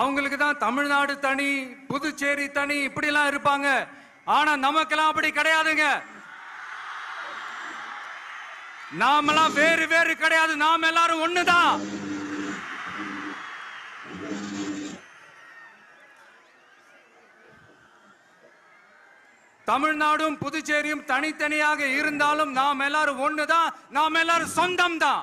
அவங்களுக்கு தான் தமிழ்நாடு தனி புதுச்சேரி தனி இப்படிலாம் இருப்பாங்க. ஆனா நமக்கெல்லாம் அப்படி கிடையாதுங்க. நாமெல்லாம் வேறு வேறு கிடையாது. நாம் எல்லாரும் ஒண்ணுதான். தமிழ்நாடும் புதுச்சேரியும் தனித்தனியாக இருந்தாலும் நாம் எல்லாரும் ஒண்ணுதான். நாம் எல்லாரும் சொந்தம் தான்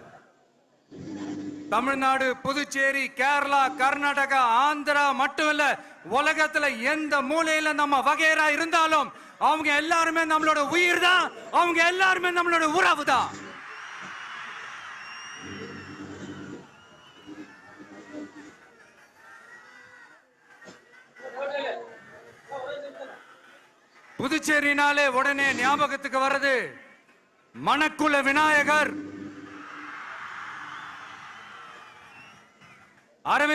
தமிழ்நாடு புதுச்சேரி கேரளா கர்நாடகா ஆந்திரா மட்டும் இல்ல உலகத்துல எந்த மூலையில நம்ம வகையரா இருந்தாலும் அவங்க எல்லாருமே நம்மளோட உயிர் தான் அவங்க எல்லாருமே நம்மளோட உறவு தான் புதுச்சேரினாலே உடனே ஞாபகத்துக்கு வர்றது மணக்குல விநாயகர். அரவிந்த்